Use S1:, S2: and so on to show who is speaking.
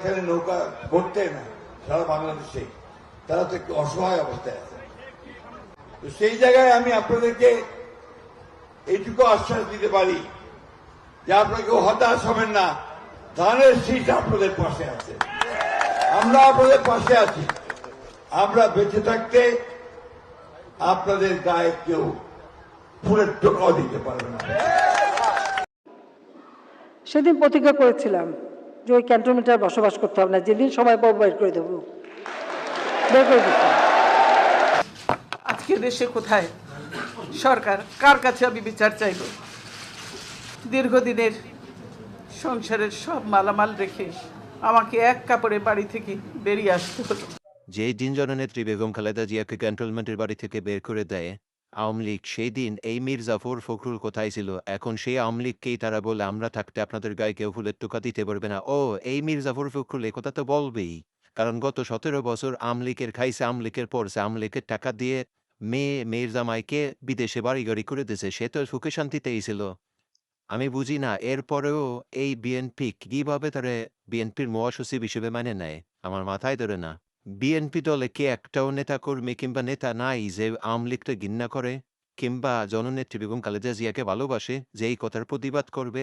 S1: এখানে নৌকা করতে না, সারা বাংলাদেশে তারা তো একটু অসহায় অবস্থায় আছে। তো সেই জায়গায় আমি আপনাদেরকে এইটুকু আশ্বাস দিতে পারি যে আপনাকে হতাশ হবেন না, ধানের শীষ আপনাদের পাশে আছে। আমরা আপনাদের পাশে আছি। আমরা বেঁচে থাকতে আপনাদের গায়ে কেউ ফুলের টোকাও দিতে পারবে না।
S2: সেদিন প্রতিজ্ঞা করেছিলাম যে ওই ক্যান্টনমেন্টে আর বসবাস করতে হবে না যেদিন সময় পাবো বের করে দেবো। বের করে দিতে
S3: আজকে দেশে কোথায়? সরকার কার কাছে আমি বিচার চাইব? দীর্ঘদিনের সংসারের সব মালামাল রেখে আমাকে এক কাপড়ে বাড়ি থেকে বেরিয়ে আসতে হলো।
S4: যে দিন জননেত্রী বেগম খালেদা জিয়াকে ক্যান্টনমেন্টের বাড়ি থেকে বের করে দেয় আওয়ামী লীগ সেই দিন এই মীর জাফর ফখরুল কোথায় ছিল? এখন সেই আওয়ামী লীগকেই তারা বলে, আমরা থাকতে আপনাদের গায়ে কেউ ফুলের টোকা দিতে পারবে না। ও, এই মীর জাফর ফখরুল কথা তো বলবেই। কারণ গত সতেরো বছর আওয়ামী লীগের খাইছে, আওয়ামী লীগের পড়ছে আওয়ামী লীগের টাকা দিয়ে মেয়ে মেয়ের জামাইকে বিদেশে বাড়ি গাড়ি করে দিয়েছে সে তো সুখে শান্তিতেই ছিল। আমি বুঝি না, এরপরেও এই বিএনপি কীভাবে তারা বিএনপির মহাসচিব হিসেবে মানে নেয়? আমার মাথায় ধরে না। বিএনপি দলে কে একটাও নেতা কর্মী কিংবা নেতা নাই যে আওয়ামী লীগটা ঘৃণা করে কিংবা জননেত্রী বেগম খালেদা জিয়াকে ভালোবাসে, যে এই কথার প্রতিবাদ করবে